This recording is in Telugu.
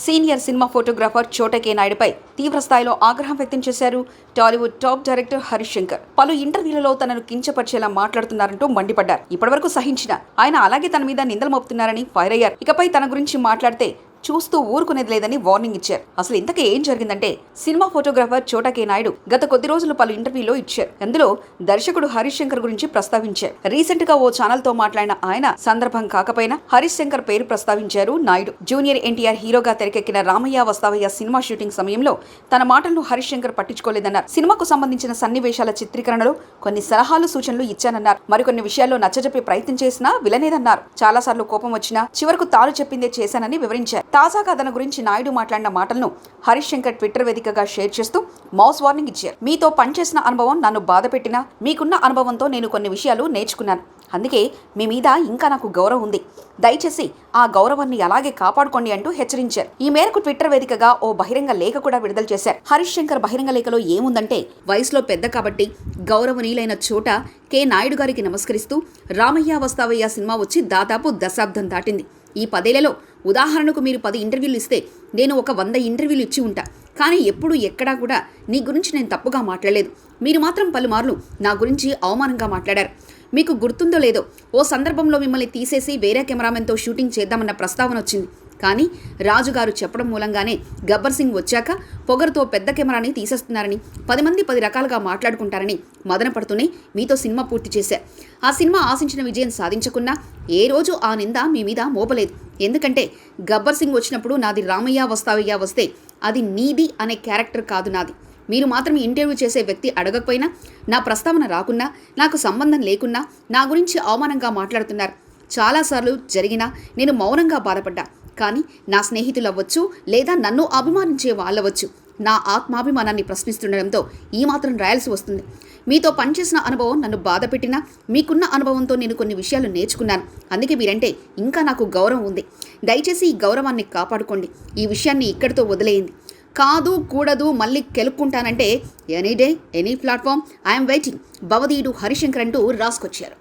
సీనియర్ సినిమా ఫోటోగ్రాఫర్ చోటకే నాయుడుపై తీవ్ర స్థాయిలో ఆగ్రహం వ్యక్తం చేశారు Tollywood top director Harish Shankar పలు ఇంటర్వ్యూలలో తనను కించపరిచేలా మాట్లాడుతున్నారంటూ మండిపడ్డారు. ఇప్పటివరకు సహించిన ఆయన అలాగే తన మీద నిందలు మోపుతున్నారని ఫైర్ అయ్యారు. ఇకపై తన గురించి మాట్లాడితే చూస్తూ ఊరుకునేది లేదని వార్నింగ్ ఇచ్చారు. అసలు ఇంతకీ ఏం జరిగిందంటే సినిమా ఫోటోగ్రాఫర్ చోటకే నాయుడు గత కొద్ది రోజులు పలు ఇంటర్వ్యూలో ఇచ్చారు. అందులో దర్శకుడు హరీష్ శంకర్ గురించి ప్రస్తావించారు. రీసెంట్గా ఓ ఛానల్తో మాట్లాడిన ఆయన సందర్భం కాకపోయినా హరీష్ శంకర్ పేరు ప్రస్తావించారు నాయుడు. జూనియర్ ఎన్టీఆర్ హీరోగా తెరకెక్కిన రామయ్య వస్తావయ్య సినిమా షూటింగ్ సమయంలో తన మాటలను హరీష్ శంకర్ పట్టించుకోలేదన్నారు. సినిమాకు సంబంధించిన సన్నివేశాల చిత్రీకరణలో కొన్ని సలహాలు సూచనలు ఇచ్చానన్నారు. మరికొన్ని విషయాల్లో నచ్చజెప్పే ప్రయత్నం చేసినా విలనేదన్నారు చాలాసార్లు కోపం వచ్చినా చివరకు తాను చెప్పిందే చేశానని వివరించారు. తాజాగా అతని గురించి నాయుడు మాట్లాడిన మాటలను హరీష్ శంకర్ ట్విట్టర్ వేదికగా షేర్ చేస్తూ మౌస్ వార్నింగ్ ఇచ్చారు. మీతో పనిచేసిన అనుభవం నన్ను బాధ పెట్టినా మీకున్న అనుభవంతో నేను కొన్ని విషయాలు నేర్చుకున్నాను. అందుకే మీ మీద ఇంకా నాకు గౌరవం ఉంది. దయచేసి ఆ గౌరవాన్ని అలాగే కాపాడుకోండి అంటూ హెచ్చరించారు. ఈ మేరకు ట్విట్టర్ వేదికగా ఓ బహిరంగ లేఖ కూడా విడుదల చేశారు. హరీష్ శంకర్ బహిరంగ లేఖలో ఏముందంటే వయసులో పెద్ద కాబట్టి గౌరవనీయులైన చోట కె. నాయుడు గారికి నమస్కరిస్తూ రామయ్య వస్తావయ్య సినిమా వచ్చి దాదాపు దశాబ్దం దాటింది. ఈ పదేళ్ళలో ఉదాహరణకు మీరు పది ఇంటర్వ్యూలు ఇస్తే నేను ఒక వంద ఇంటర్వ్యూలు ఇచ్చి ఉంటా. కానీ ఎప్పుడు ఎక్కడా కూడా నీ గురించి నేను తప్పుగా మాట్లాడలేదు. మీరు మాత్రం పలుమార్లు నా గురించి అవమానంగా మాట్లాడారు. మీకు గుర్తుందో లేదో ఓ సందర్భంలో మిమ్మల్ని తీసేసి వేరే కెమెరామెన్తో షూటింగ్ చేద్దామన్న ప్రస్తావన వచ్చింది. కానీ రాజుగారు చెప్పడం మూలంగానే గబ్బర్ సింగ్ వచ్చాక పొగరుతో పెద్ద కెమెరాని తీసేస్తున్నారని పది మంది పది రకాలుగా మాట్లాడుకుంటారని మదన పడుతూనే మీతో సినిమా పూర్తి చేశా. ఆ సినిమా ఆశించిన విజయం సాధించకున్నా ఏ రోజు ఆ నింద మీ మీద మోపలేదు. ఎందుకంటే గబ్బర్ సింగ్ వచ్చినప్పుడు నాది రామయ్య వస్తావయ్య వస్తే అది నీది అనే క్యారెక్టర్ కాదు నాది. మీరు మాత్రం ఇంటర్వ్యూ చేసే వ్యక్తి అడగకపోయినా నా ప్రస్తావన రాకున్నా నాకు సంబంధం లేకున్నా నా గురించి అవమానంగా మాట్లాడుతున్నారు. చాలాసార్లు జరిగినా నేను మౌనంగా బాధపడ్డా. కానీ నా స్నేహితులు అవ్వచ్చు లేదా నన్ను అభిమానించే వాళ్ళవచ్చు నా ఆత్మాభిమానాన్ని ప్రశ్నిస్తుండడంతో ఈ మాత్రం రాయాల్సి వస్తుంది. మీతో పనిచేసిన అనుభవం నన్ను బాధ పెట్టినా మీకున్న అనుభవంతో నేను కొన్ని విషయాలు నేర్చుకున్నాను. అందుకే మీరంటే ఇంకా నాకు గౌరవం ఉంది. దయచేసి ఈ గౌరవాన్ని కాపాడుకోండి. ఈ విషయాన్ని ఇక్కడితో వదిలేయండి. కాదు కూడదు మళ్ళీ కెలుక్కుంటానంటే any day any platform I'm waiting. Bhavadeeyudu Harishankar అంటూ రాసుకొచ్చారు.